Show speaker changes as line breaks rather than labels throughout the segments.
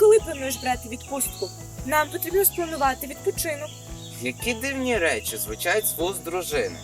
коли плануєш брати відпустку? Нам потрібно спланувати відпочинок.
Які дивні речі звучать з вуст дружини.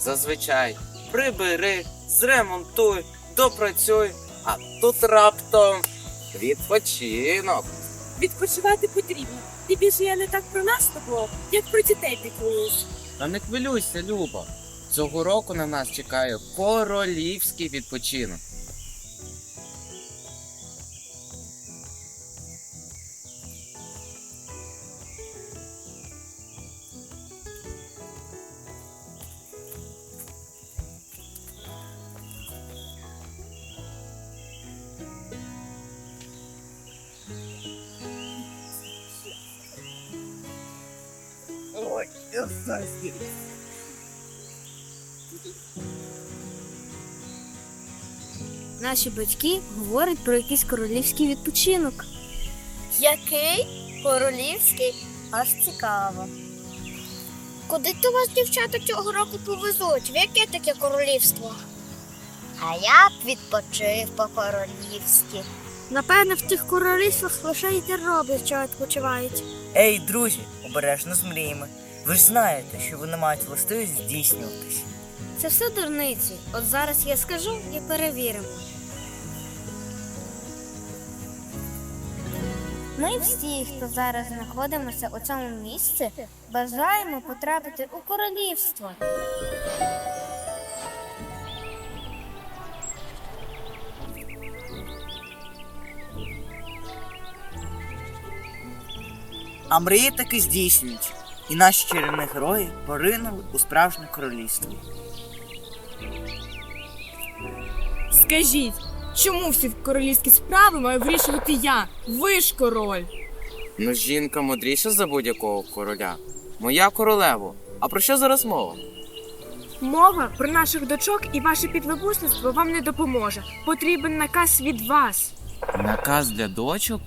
Зазвичай прибери, зремонтуй, допрацюй, а тут раптом відпочинок.
Відпочивати потрібно. Ти більше я не так про нас з тобою, як про дітей піклуюсь.
Та не хвилюйся, Люба. Цього року на нас чекає королівський відпочинок.
Наші батьки говорять про якийсь королівський відпочинок.
Який? Королівський? Аж цікаво. Куди то вас, дівчата, цього року повезуть? В яке таке королівство? А я б відпочив по-королівськи.
Напевне, в тих королівствах лише й те роблять, що відпочивають.
Ей, друзі, обережно з мріями. Ви ж знаєте, що вони мають властивість здійснюватись.
Це все дурниці. От зараз я скажу і перевіримо. Ми всі, хто зараз знаходимося у цьому місці, бажаємо потрапити у королівство.
А мрії таки здійснюють, і наші чарівні герої поринули у справжнє королівство.
Скажіть, чому всі королівські справи маю вирішувати я? Ви ж король.
Ну, жінка мудріша за будь-якого короля. Моя королево. А про що зараз мова?
Мова про наших дочок і ваше підлабусництво вам не допоможе. Потрібен наказ від вас.
Наказ для дочок?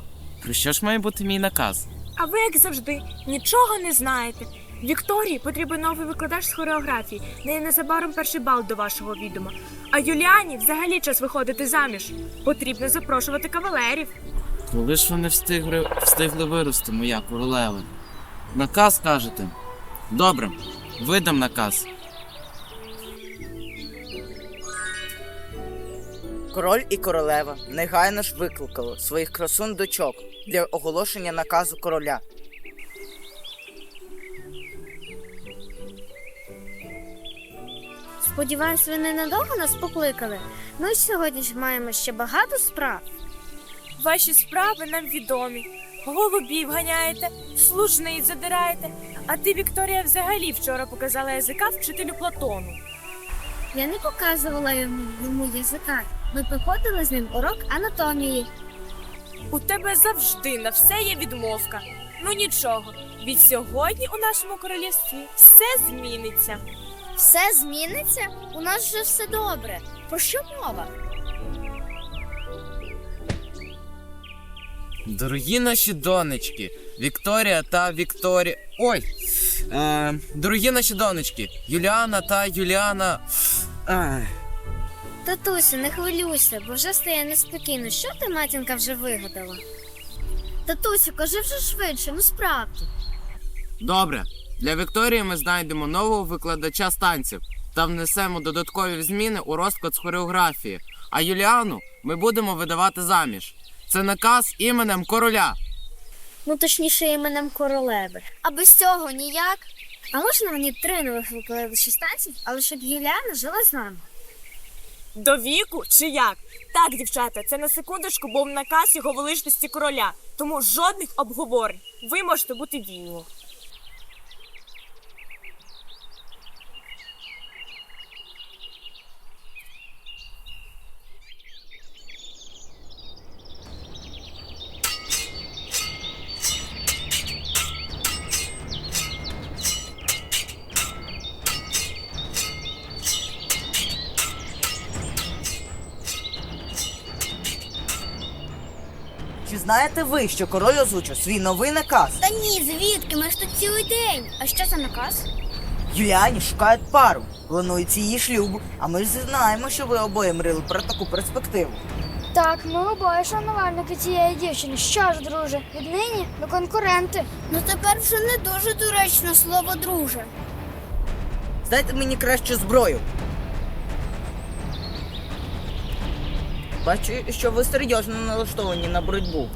Про що ж має бути мій наказ?
А ви, як завжди, нічого не знаєте. Вікторії потрібен новий викладач з хореографії. Не незабаром перший бал до вашого відома. А Юліані взагалі час виходити заміж. Потрібно запрошувати кавалерів.
Коли ж вони встигли, встигли вирости, моя королева? Наказ кажете? Добре, видам наказ.
Король і королева негайно ж викликали своїх красун дочок для оголошення наказу короля.
Сподіваюсь, ви ненадовго нас покликали. Ми ж сьогодні ж маємо ще багато справ.
Ваші справи нам відомі. Голубів ганяєте, служниць задираєте. А ти, Вікторія, взагалі вчора показала язика вчителю Платону.
Я не показувала йому, йому язика. Ми проходили з ним урок анатомії.
У тебе завжди на все є відмовка. Ну нічого, від сьогодні у нашому королівстві все зміниться.
Все зміниться? У нас вже все добре. Про що мова?
Дорогі наші донечки, Вікторія та Вікторія. Ой! Е, дорогі наші донечки, Юліана та Юліана. Ай.
Татусю, не хвилюйся, бо вже стає неспокійно. Що ти, матінка, вже вигадала? Татусю, кажи вже швидше, ну справді.
Добре, для Вікторії ми знайдемо нового викладача з танців та внесемо додаткові зміни у розклад з хореографії. А Юліану ми будемо видавати заміж. Це наказ іменем короля.
Ну точніше іменем королеви.
А без цього ніяк?
А можна мені три нових викладачі станцій, але щоб Юліана жила з нами?
До віку чи як? Так, дівчата, це на секундочку був наказ його величності короля, тому жодних обговорень. Ви можете бути вільні.
Знаєте ви, що король озвучив свій новий наказ?
Та ні, звідки? Ми ж тут цілий день. А що за наказ?
Юліані шукають пару, планується її шлюб, а ми ж знаємо, що ви обоє мрили про таку перспективу.
Так, ми обоє шанувальники цієї дівчини. Що ж, друже, віднині ми конкуренти.
Ну тепер вже не дуже доречно слово друже.
Здайте мені краще зброю. Бачу, що ви серйозно налаштовані на боротьбу.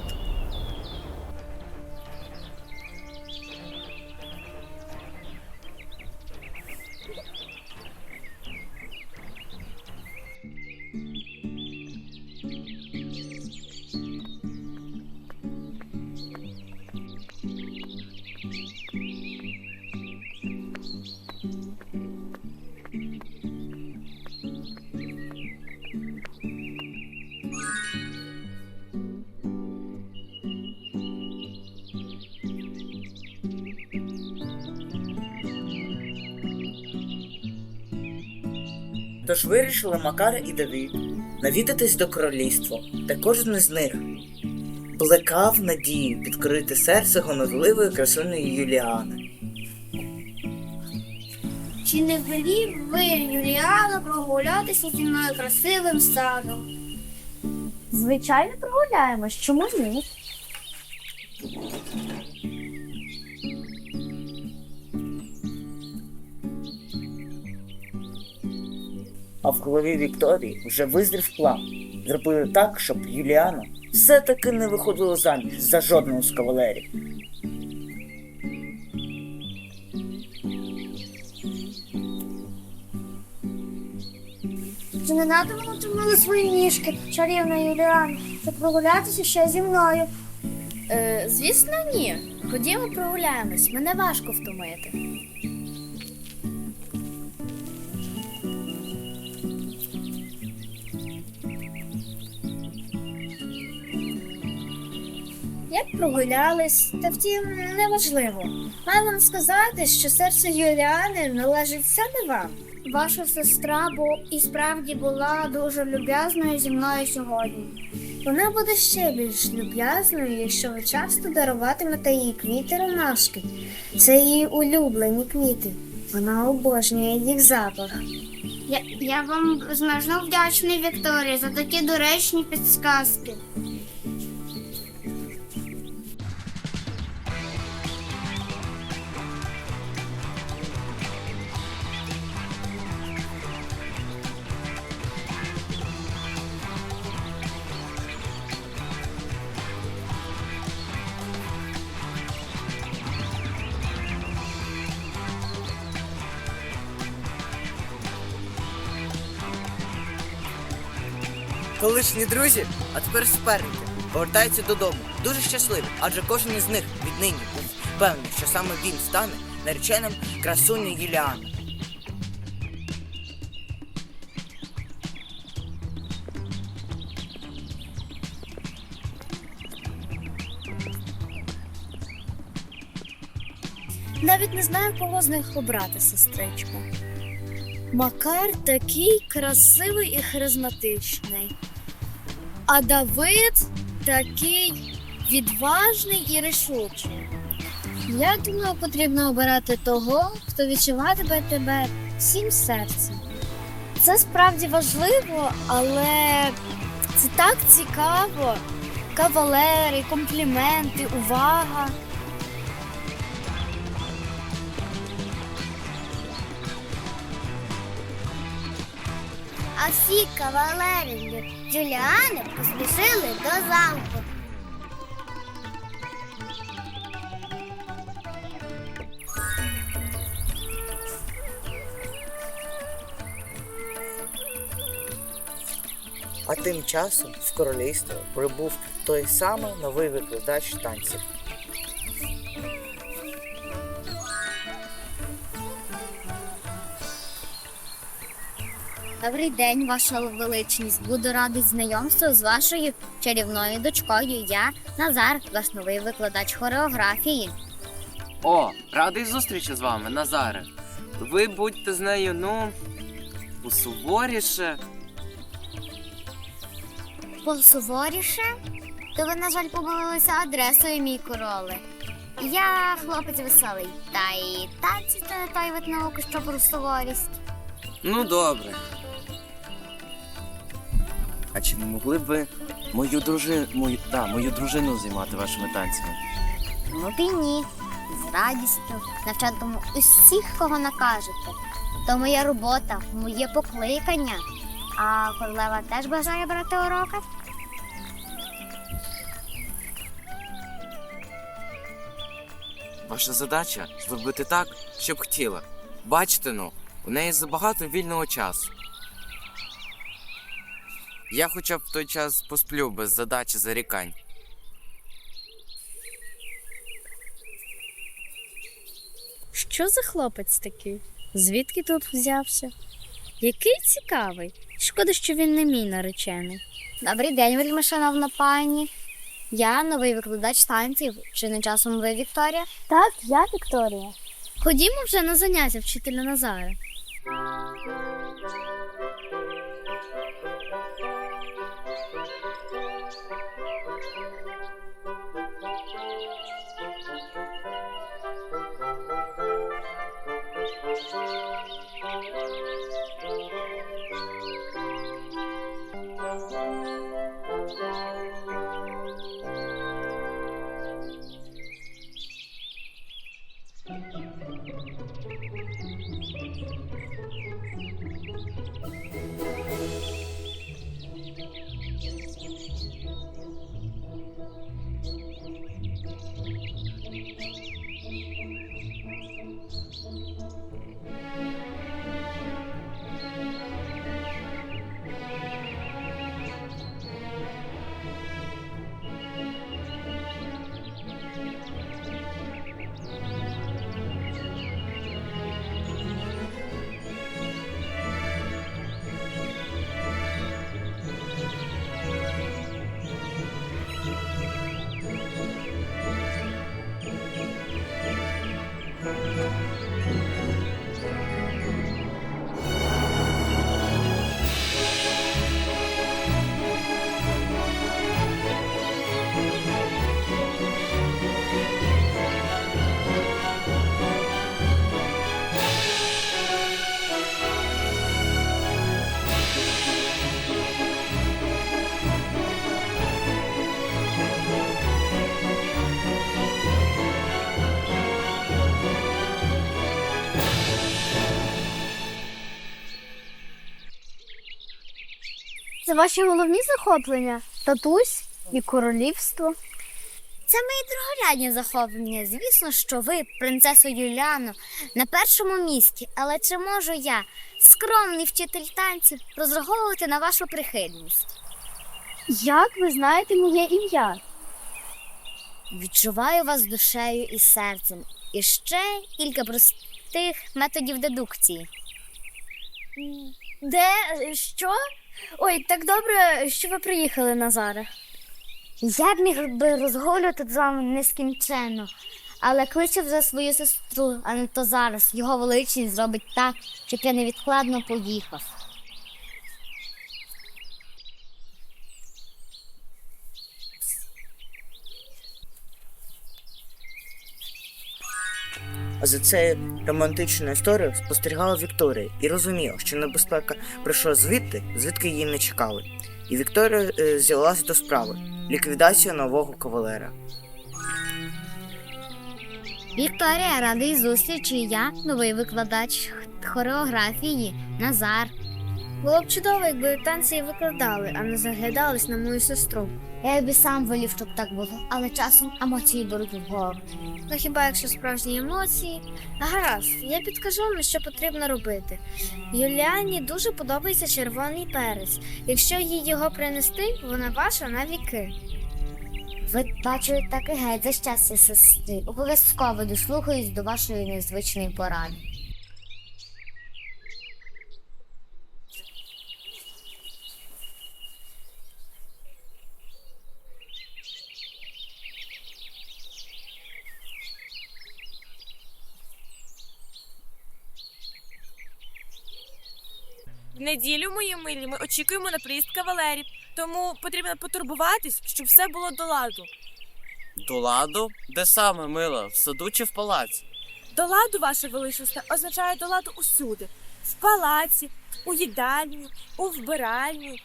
Тож вирішили Макар і Давид навідатись до королівства, та кожен із них плекав надію підкорити серце гонорливої красуної Юліани.
Чи не велів ви, Юліана, прогулятися зі мною красивим садом?
Звичайно, прогуляємось. Чому ні?
А в голові Вікторії вже визрів план. Зробили так, щоб Юліана все-таки не виходила заміж за жодного з кавалерів.
Чи не надо воно тримали свої ніжки, чарівна Юліана, щоб прогулятися ще зі мною?
Е, звісно, ні. Ходімо прогуляємось, мене важко втомити. Як прогулялись, та втім, неважливо. Маю вам сказати, що серце Юліани належить саме вам.
Ваша сестра бо і справді була дуже люб'язною зі мною сьогодні.
Вона буде ще більш люб'язною, якщо ви часто даруватимете їй квіти ромашки. Це її улюблені квіти. Вона обожнює їх запах.
Я, я вам безмежно вдячний, Вікторія, за такі доречні підсказки.
Колишні друзі, а тепер суперники, повертаються додому. Дуже щасливі, адже кожен із них віднині був певний, що саме він стане нареченим красуні Юліани.
Навіть не знаю, кого з них обрати, сестричко. Макар такий красивий і харизматичний. А Давид такий відважний і рішучий. Я думаю, потрібно обирати того, хто відчуватиме тебе всім серцем. Це справді важливо, але це так цікаво. Кавалери, компліменти, увага.
А всі кавалери Юліани поспішили до замку.
А тим часом в королівство прибув той самий новий викладач танців.
Добрий день, ваша величність. Буду радий знайомству з вашою чарівною дочкою. Я Назар, ваш новий викладач хореографії.
О, радий зустрічі з вами, Назаре. Ви будьте з нею, ну, посуворіше.
Посуворіше? То ви, на жаль, помилилися адресою, мій короле. Я хлопець веселий, та й танці не той вид науки, що про суворість.
Ну, добре.
А чи не могли б ви мою дружину, мою, да, мою дружину займати вашими танцями?
Ну ти ні. З радістю навчатиму усіх, кого накажете. То моя робота, моє покликання. А королева теж бажає брати уроки?
Ваша задача зробити так, щоб хотіла. Бачите ну, у неї забагато вільного часу. Я хоча б в той час посплю без задачі зарікань.
Що за хлопець такий? Звідки тут взявся? Який цікавий. Шкода, що він не мій наречений.
Добрий день, вельми шановна пані. Я новий викладач танців. Чи не часом ви Вікторія?
Так, я Вікторія. Ходімо вже на заняття вчителя Назара. Thank you. Це ваші головні захоплення? Татусь і королівство.
Це мої другорядні захоплення. Звісно, що ви, принцесо Юліано, на першому місці, але чи можу я, скромний вчитель танців, розраховувати на вашу прихильність?
Як ви знаєте моє ім'я?
Відчуваю вас душею і серцем. І ще кілька простих методів дедукції.
Де? Що? Ой, так добре, що ви приїхали, Назаре.
Я б міг би розгулювати з вами нескінченно, але кличу вже свою сестру, а не то зараз. Його величність зробить так, щоб я невідкладно поїхав.
А за цією романтичною історією спостерігала Вікторія і розуміла, що небезпека прийшла звідти, звідки її не чекали. І Вікторія е, взялася до справи ліквідація нового кавалера.
Вікторія, радий зустрічі. Я новий викладач хореографії Назар.
Було б чудово, якби танці викладали, а не заглядались на мою сестру.
Я б і сам волів, щоб так було, але часом емоції беруть вгору.
Ну хіба якщо справжні емоції? Гаразд, я підкажу вам, що потрібно робити. Юліані дуже подобається червоний перець. Якщо їй його принести, вона ваша на віки.
Ви бачу, так і геть за щастя сестри. Обов'язково дослухаюсь до вашої незвичної поради.
В неділю, мої милі, ми очікуємо на приїзд кавалерів, тому потрібно потурбуватись, щоб все було до ладу.
До ладу? Де саме, мила? В саду чи в палаці?
До ладу, ваше величність, означає до ладу усюди: в палаці, у їдальні, у вбиральні.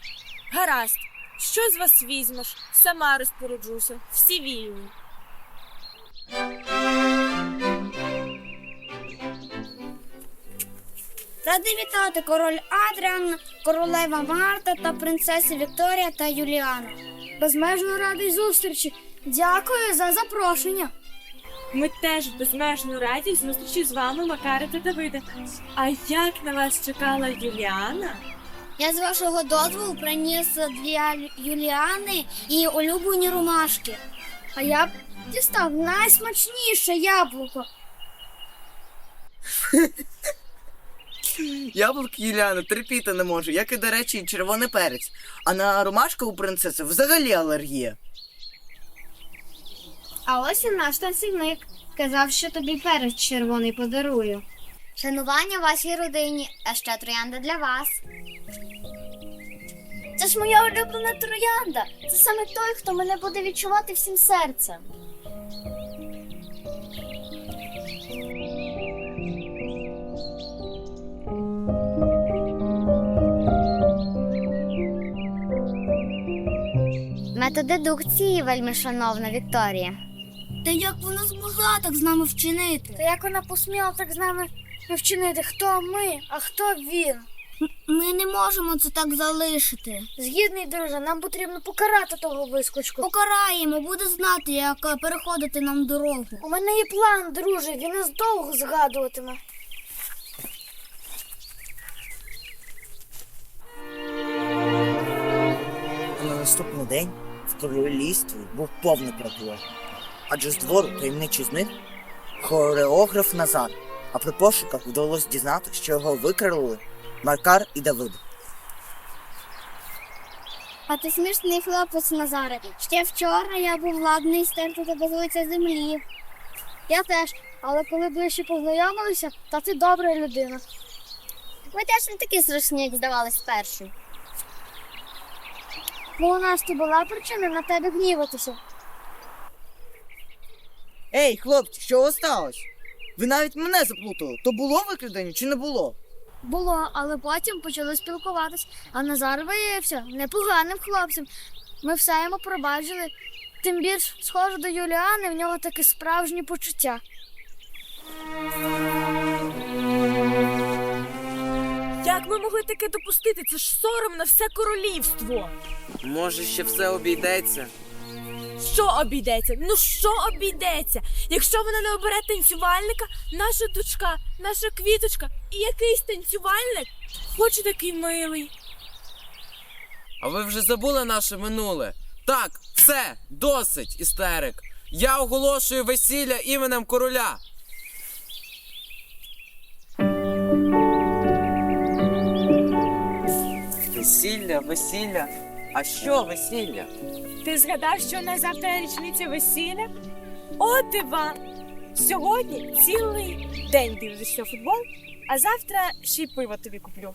Гаразд, що з вас візьмеш? Сама розпоряджуся. Всі вільні.
Ради вітати король Адріан, королева Марта та принцеси Вікторія та Юліана. Безмежно радий зустрічі. Дякую за запрошення.
Ми теж безмежно раді зустрічі з вами, Макаре та Давиде. А як на вас чекала Юліана?
Я з вашого дозволу приніс дві Юліани і улюблені ромашки. А я б дістав найсмачніше яблуко.
Яблук Юліана терпіти не можу, як і, до речі, і червоний перець. А на ромашку у принцеси взагалі алергія.
А ось і наш танцівник. Казав, що тобі перець червоний подарую.
Шанування вашій родині, а ще троянда для вас.
Це ж моя улюблена троянда. Це саме той, хто мене буде відчувати всім серцем.
Метод дедукції, вельми шановна Вікторія.
Та як вона змогла так з нами вчинити? Та як вона посміла так з нами вчинити? Хто ми, а хто він? Ми не можемо це так залишити. Згідний, друже, нам потрібно покарати того вискочку. Покараємо, буде знати, як переходити нам дорогу. У мене є план, друже, він нас довго згадуватиме.
На наступний день королівстві був повний переполох. Адже з двору таємничий зник хореограф Назар. А при пошуках вдалося дізнати, що його викрали Маркар і Давид.
А ти смішний хлопець Назаре. Ще вчора я був ладний стерти тебе з лиця землі. Я теж, але коли ближче познайомилися, та ти добра людина.
Ви теж не такі страшні, як здавались спершу.
Бо у нас то була причина на тебе гніватися.
Ей, хлопці, що у вас сталося? Ви навіть мене заплутали. То було викрадення чи не було?
Було, але потім почали спілкуватись, а Назар виявився непоганим хлопцем. Ми все йому пробачили. Тим більш схоже до Юліани, в нього таке справжнє почуття.
Як ми могли таке допустити? Це ж сором на все королівство.
Може, ще все обійдеться?
Що обійдеться? Ну що обійдеться? Якщо вона не обере танцювальника, наша дочка, наша квіточка і якийсь танцювальник, хоч такий милий.
А ви вже забули наше минуле? Так, все, досить, істерик. Я оголошую весілля іменем короля. Весілля, весілля. А що весілля?
Ти згадав, що на завтра річниця весілля? От Іван! Сьогодні цілий день дивишся футбол, а завтра ще й пиво тобі куплю.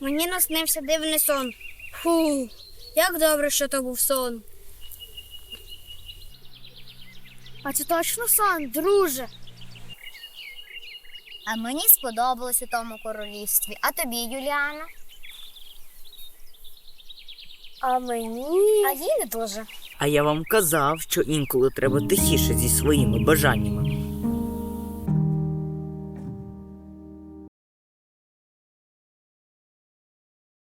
Мені наснився дивний сон. Фу, як добре, що то був сон. А це точно сон, друже.
А мені сподобалось у тому королівстві. А тобі, Юліана?
А мені.
А їй не дуже.
А я вам казав, що інколи треба тихіше зі своїми бажаннями.